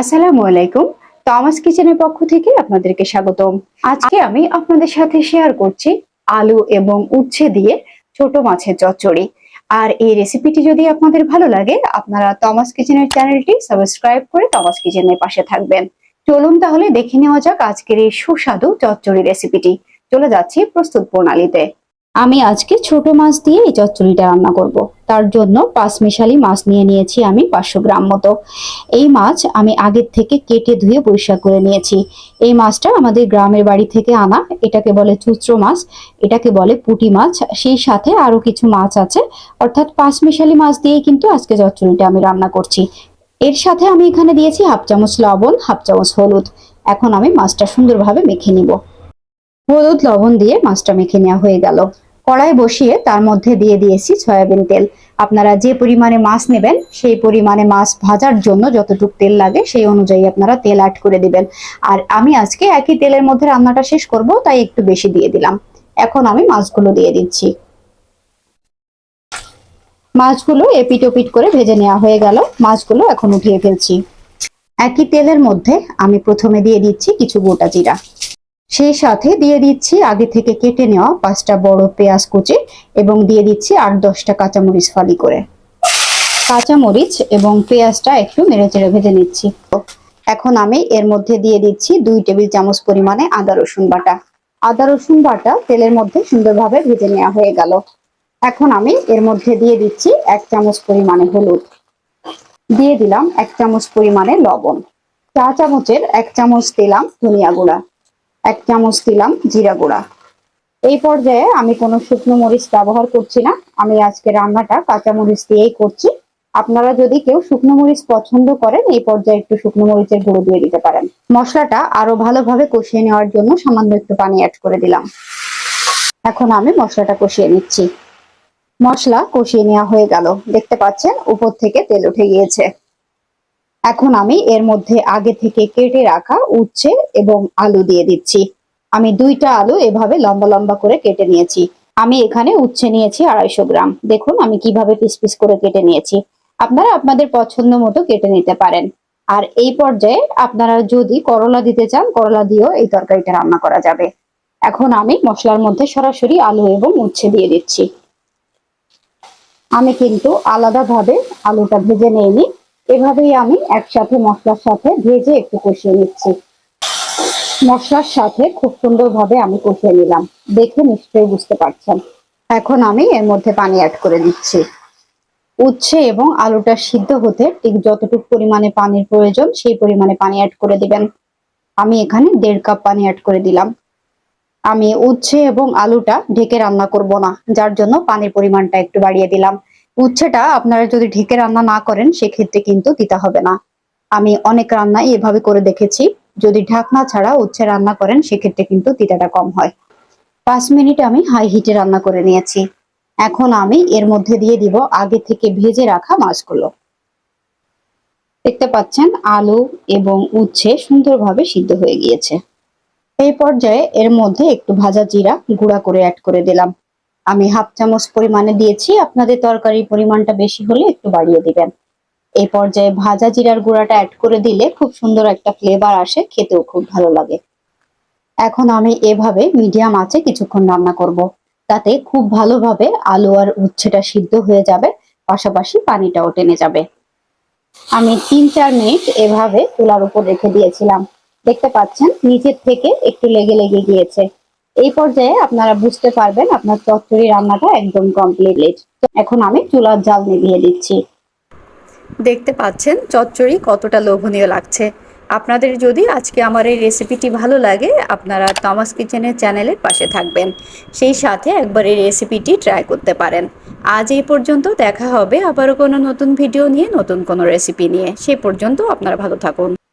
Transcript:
আসসালামু আলাইকুম। টমাস কিচেনের পক্ষ থেকে আপনাদেরকে স্বাগতম। আজকে আমি আপনাদের সাথে শেয়ার করছি আলু এবং উচ্ছে দিয়ে ছোট মাছের চচ্চড়ি। আর এই রেসিপিটি যদি আপনাদের ভালো লাগে, আপনারা টমাস কিচেনের চ্যানেলটি সাবস্ক্রাইব করে টমাস কিচেনের পাশে থাকবেন। চলুন তাহলে দেখে নেওয়া যাক আজকের এই সুস্বাদু চচ্চড়ি রেসিপিটি চলে যাচ্ছি প্রস্তুত প্রণালীতে। আমি আজকে ছোট মাছ দিয়ে এই চচ্চড়িটা রান্না করব। তার জন্য পাঁচ মিশালি মাছ নিয়ে নিয়েছি আমি পাঁচশো গ্রাম মতো। এই মাছ আমি আগের থেকে কেটে ধুয়ে পরিষ্কার করে নিয়েছি। এই মাছটা আমাদের গ্রামের বাড়ি থেকে আনা, এটাকে বলে চুচড়ো মাছ, এটাকে বলে পুঁটি মাছ, সেই সাথে আরও কিছু মাছ আছে। অর্থাৎ পাঁচ মিশালি মাছ দিয়েই কিন্তু আজকে চচ্চড়িটা আমি রান্না করছি। এর সাথে আমি এখানে দিয়েছি হাফ চামচ লবণ, হাফ চামচ হলুদ। এখন আমি মাছটা সুন্দরভাবে মেখে নিব। হলুদ লবণ দিয়ে মাছটা মেখে নেওয়া হয়ে গেল। কড়াই বসিয়ে তার মধ্যে দিয়ে দিয়েছি সয়াবিন তেল। আপনারা যে পরিমাণে মাছ নেবেন, সেই পরিমাণে মাছ ভাজার জন্য যতটুকু তেল লাগে, সেই অনুযায়ী আপনারা তেল অ্যাড করে দিবেন। আর আমি আজকে একই তেলের মধ্যে রান্নাটা শেষ করব, তাই একটু বেশি দিয়ে দিলাম। এখন আমি মাছগুলো দিয়ে দিচ্ছি। মাছগুলো এপিট ওপিট করে ভেজে নেওয়া হয়ে গেল। মাছগুলো এখন উঠিয়ে ফেলছি। একই তেলের মধ্যে আমি প্রথমে দিয়ে দিচ্ছি কিছু গোটা জিরা। সেই সাথে দিয়ে দিচ্ছি আগে থেকে কেটে নেওয়া পাঁচটা বড় পেঁয়াজ কুচি এবং দিয়ে দিচ্ছি আট দশটা কাঁচামরিচ ফালি করে। কাঁচামরিচ এবং পেঁয়াজটা একটু নেড়ে চেড়ে ভেজে নিচ্ছি। এখন আমি এর মধ্যে দিয়ে দিচ্ছি দুই টেবিল চামচ পরিমাণে আদা রসুন বাটা। আদা রসুন বাটা তেলের মধ্যে সুন্দরভাবে ভেজে নেওয়া হয়ে গেল। এখন আমি এর মধ্যে দিয়ে দিচ্ছি এক চামচ পরিমাণে হলুদ। দিয়ে দিলাম এক চামচ পরিমাণে লবণ। চা চামচের এক চামচ দিলাম ধনিয়া গুঁড়া। এক চামচ দিলাম জিরা গুঁড়া। এই পর্যায়ে আমি কোনো শুকনো মরিচ ব্যবহার করছি না। আমি আজকে রান্নাটা কাঁচা মরিচ দিয়েই করছি। আপনারা যদি কেউ শুকনো মরিচ পছন্দ করেন, এই পর্যায়ে একটু শুকনো মরিচের গুঁড়ো দিয়ে দিতে পারেন। মশলাটা আরও ভালোভাবে কষিয়ে নেওয়ার জন্য সামান্য একটু পানি অ্যাড করে দিলাম। এখন আমি মশলাটা কষিয়ে নিচ্ছি। মশলা কষিয়ে নেওয়া হয়ে গেল। দেখতে পাচ্ছেন, উপর থেকে তেল উঠে গিয়েছে। এখন আমি এর মধ্যে আগে থেকে কেটে রাখা উচ্ছে এবং আলু দিয়ে দিচ্ছি। আমি দুইটা আলু এভাবে লম্বা লম্বা করে কেটে নিয়েছি। আমি এখানে উচ্ছে নিয়েছি আড়াইশো গ্রাম। দেখুন, আমি কীভাবে পিস পিস করে কেটে নিয়েছি। আপনারা আপনাদের পছন্দ মতো কেটে নিতে পারেন। আর এই পর্যায়ে আপনারা যদি করলা দিতে চান, করলা দিয়েও এই তরকারিটা রান্না করা যাবে। এখন আমি মশলার মধ্যে সরাসরি আলু এবং উচ্ছে দিয়ে দিচ্ছি। আমি কিন্তু আলাদাভাবে আলুটা ভেজে নেইনি। এভাবেই আমি একসাথে মশলার সাথে ভেজে একটু কষিয়ে নিচ্ছি। মশলার সাথে খুব সুন্দরভাবে আমি কষিয়ে নিলাম। দেখে নিশ্চয়ই বুঝতে পারছেন। এখন আমি এর মধ্যে পানি অ্যাড করে দিচ্ছি। উচ্ছে এবং আলুটা সিদ্ধ হতে ঠিক যতটুকু পরিমাণে পানির প্রয়োজন সেই পরিমাণে পানি অ্যাড করে দিবেন। আমি এখানে দেড় কাপ পানি অ্যাড করে দিলাম। আমি উচ্ছে এবং আলুটা ঢেকে রান্না করব না, যার জন্য পানির পরিমাণটা একটু বাড়িয়ে দিলাম। উচ্ছেটা আপনারা যদি ঢেকে রান্না না করেন, সেক্ষেত্রে কিন্তু দিতে হবে না। আমি অনেক রান্নাই এভাবে করে দেখেছি। যদি ঢাকনা ছাড়া উচ্ছে রান্না করেন, সেক্ষেত্রে কিন্তু তিতাটা কম হয়। পাঁচ মিনিট আমি হাই হিটে রান্না করে নিয়েছি। এখন আমি এর মধ্যে দিয়ে দিব আগে থেকে ভেজে রাখা মাছগুলো। দেখতে পাচ্ছেন, আলু এবং উচ্ছে সুন্দরভাবে সিদ্ধ হয়ে গিয়েছে। এই পর্যায়ে এর মধ্যে একটু ভাজা জিরা গুঁড়া করে অ্যাড করে দিলাম। আমি হাফ চামচ পরিমাণে দিয়েছি। আপনাদের তরকারির পরিমাণটা বেশি হলে একটু বাড়িয়ে দিবেন। এই পর্যায়ে ভাজা জিরার গুঁড়াটা অ্যাড করে দিলে খুব সুন্দর একটা ফ্লেভার আসে, খেতেও খুব ভালো লাগে। এখন আমি এভাবে মিডিয়াম আঁচে কিছুক্ষণ রান্না করব। তাতে খুব ভালোভাবে আলু আর উচ্ছেটা সিদ্ধ হয়ে যাবে, পাশাপাশি পানিটাও টেনে যাবে। আমি তিন চার মিনিট এভাবে চুলার উপর রেখে দিয়েছিলাম। দেখতে পাচ্ছেন, নিচের থেকে একটু লেগে লেগে গিয়েছে। এই পর্যায়ে আপনারা বুঝতে পারবেন আপনার চচ্চড়ি রান্নাটা একদম কমপ্লিট এখন আমি চুলার জাল নিভিয়ে দিচ্ছি। দেখতে পাচ্ছেন চচ্চড়ি কতটা লোভনীয় লাগছে। আপনাদের যদি আজকে আমার এই রেসিপিটি ভালো লাগে, আপনারা তমাস কিচেনের চ্যানেলের পাশে থাকবেন। সেই সাথে একবার এই রেসিপিটি ট্রাই করতে পারেন। আজ এই পর্যন্ত দেখা হবে আবারও কোনো নতুন ভিডিও নিয়ে, নতুন কোনো রেসিপি নিয়ে। সে পর্যন্ত আপনারা ভালো থাকুন।